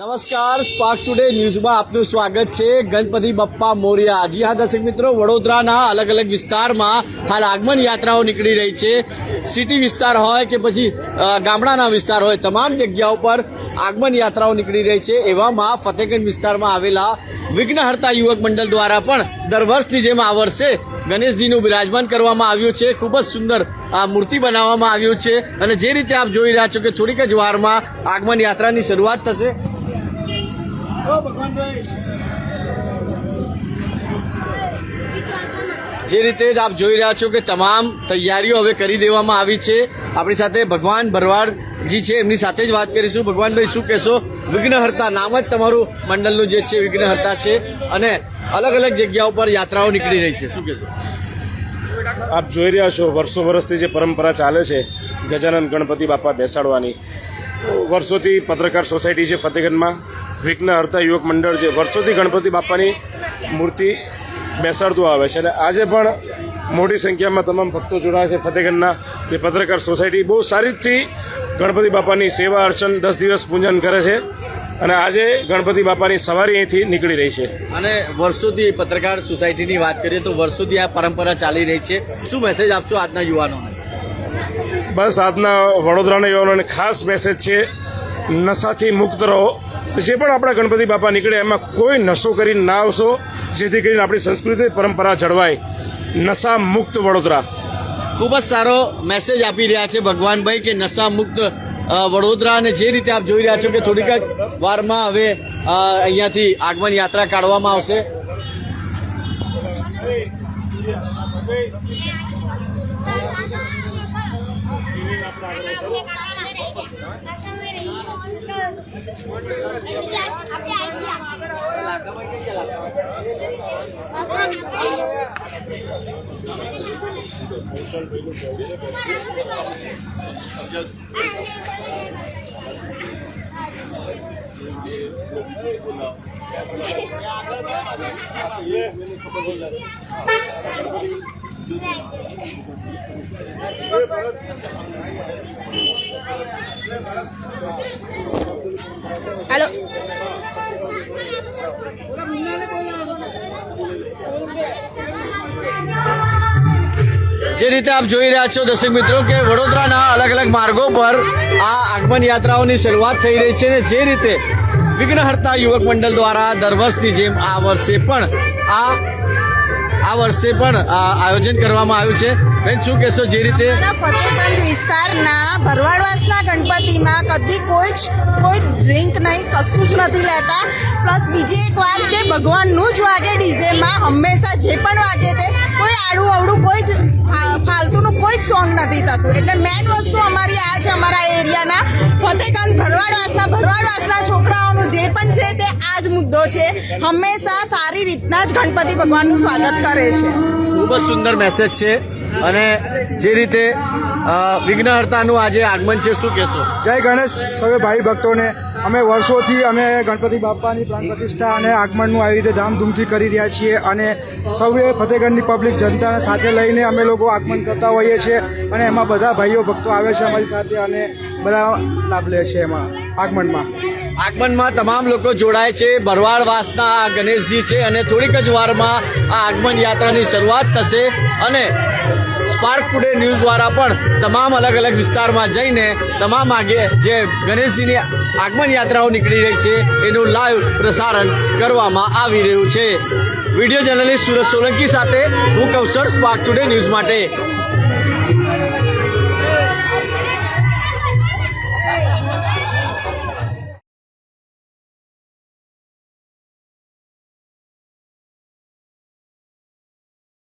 નમસ્કાર spark today ન્યૂઝમાં આપનું સ્વાગત છે. ગણપતિ બપ્પા મોરિયા. જી હા, દર્શક મિત્રો, વડોદરાના અલગ અલગ વિસ્તારમાં હાલ આગમન યાત્રાઓ નીકળી રહી છે. સિટી વિસ્તાર હોય કે પછી ગામડાના વિસ્તાર હોય, તમામ જગ્યાઓ પર આગમન યાત્રાઓ નીકળી રહી છે. એવામાં ફતેહગંજ વિસ્તારમાં આવેલા વિઘ્નહર્તા યુવક મંડળ દ્વારા પણ દર વર્ષની જેમ આ વર્ષે ગણેશજીનું બિરાજમાન કરવામાં આવ્યું છે. ખૂબ જ સુંદર આ મૂર્તિ બનાવવામાં આવ્યું છે. અને જે રીતે આપ જોઈ રહ્યા છો કે થોડીક જ વારમાં આગમન યાત્રાની શરૂઆત થશે. જે રીતે જ આપ જોઈ રહ્યા છો કે તમામ તૈયારીઓ હવે કરી દેવામાં આવી છે. આપણી સાથે ભગવાન ભરવાડજી છે. એમની સાથે જ વાત કરીશું. ભગવાનભાઈ શું કહેશો? વિઘ્નહર્તા નામ જ તમારું મંડળનું જે છે વિઘ્નહર્તા છે. અને અલગ અલગ જગ્યાઓ પર યાત્રાઓ નીકળી રહી છે. શું કહેશો? આપ જોઈ રહ્યા છો વર્ષો વર્ષથી જે પરંપરા ચાલે છે ગજાનંદ ગણપતિ બાપા બેસાડવાની. વર્ષોથી પત્રકાર સોસાયટી છે ફતેગંજમાં વિઘ્ન હર્તા યુવક મંડળ છે વર્ષોથી ગણપતિ બાપાની મૂર્તિ બેસાડતું આવે છે. અને આજે પણ મોટી સંખ્યામાં તમામ ભક્તો જોડાયા છે ફતેહગઢના જે પત્રકાર સોસાયટી બહુ સારી રીતથી ગણપતિ બાપાની સેવા અર્ચન દસ દિવસ પૂજન કરે છે. અને આજે ગણપતિ બાપાની સવારી અહીંથી નીકળી રહી છે. અને વર્ષોથી પત્રકાર સોસાયટીની વાત કરીએ તો વર્ષોથી આ પરંપરા ચાલી રહી છે. શું મેસેજ આપશો આજના યુવાનોને? બસ આજના વડોદરાના યુવાનોને ખાસ મેસેજ છે. નશાથી મુક્ત રહો. જે પણ આપણા ગણપતિ બાપા નીકળે એમાં કોઈ નશો કરીને ના આવશો જેથી કરીને આપણી સંસ્કૃતિ પરંપરા જળવાય. નશા મુક્ત વડોદરા. ખૂબ જ સારો મેસેજ આપી રહ્યા છે ભગવાનભાઈ કે નશા મુક્ત વડોદરા અને જે રીતે આપ જોઈ રહ્યા છો કે થોડીક જ વારમાં હવે અહીંયાથી આગમન યાત્રા કાઢવામાં આવશે. ये હાલો. જે રીતે આપ જોઈ રહ્યા છો દર્શક મિત્રો કે વડોદરાના અલગ અલગ માર્ગો પર આ આગમન યાત્રાઓની શરૂઆત થઈ રહી છે અને જે રીતે વિઘ્નહર્તા યુવક મંડળ દ્વારા દર વર્ષની જેમ આ વર્ષે પણ આ આ વર્ષે પણ આયોજન કરવામાં આવ્યું છે. બેન, શું કહેશો જે રીતે? ફતેગંજ વિસ્તારના ભરવાડવાસના ગણપતિમાં કદી કોઈ જ, કોઈ ડ્રિંક નહીં, કશું જ નથી લેતા. પ્લસ બીજી એક વાત કે ભગવાનનું જ વાગે ડીઝેમાં હંમેશા જે પણ વાગે તે, કોઈ આડું અવડું કોઈ જ ફાલતુનું કોઈ જ સોંગ નથી થતું. એટલે મેન વસ્તુ અમારી આ છે અમારા એરિયાના ફતેગંજ ભરવાડવાસના ભરવાડવાસના છોકરાઓનું જે પણ છે તે આ જ મુદ્દો છે હંમેશા સારી રીતના જ ગણપતિ ભગવાનનું સ્વાગત કરે છે. ખૂબ જ સુંદર મેસેજ છે અને જે રીતે વિઘ્નહર્તાનું આજે આગમન છે શું કહેશો? જય ગણેશ સૌ ભાઈ ભક્તોને. અમે વર્ષોથી અમે ગણપતિ બાપાની પ્રાણ પ્રતિષ્ઠા અને આગમનનું આવી રીતે ધામધૂમથી કરી રહ્યા છીએ અને સૌએ ફતેગઢની પબ્લિક જનતાને સાથે લઈને અમે લોકો આગમન કરતા હોઈએ છીએ અને એમાં બધા ભાઈઓ ભક્તો આવે છે અમારી સાથે અને બધા લાભ લે છે એમાં આગમનમાં. આગમનમાં તમામ લોકો જોડાય છે. ભરવાડવાસના આ ગણેશજી છે અને થોડીક જ વારમાં આ આગમન યાત્રાની શરૂઆત થશે અને સ્પાર્ક ટુડે ન્યૂઝ દ્વારા પણ તમામ અલગ અલગ વિસ્તારમાં જઈને તમામ આગે જે ગણેશજીની આગમન યાત્રાઓ નીકળી રહી છે એનું લાઈવ પ્રસારણ કરવામાં આવી રહ્યું છે. વીડિયો જર્નલિસ્ટ સુરજ સોલંકી સાથે હું કૌશલ સ્પાર્ક ટુડે ન્યૂઝ માટે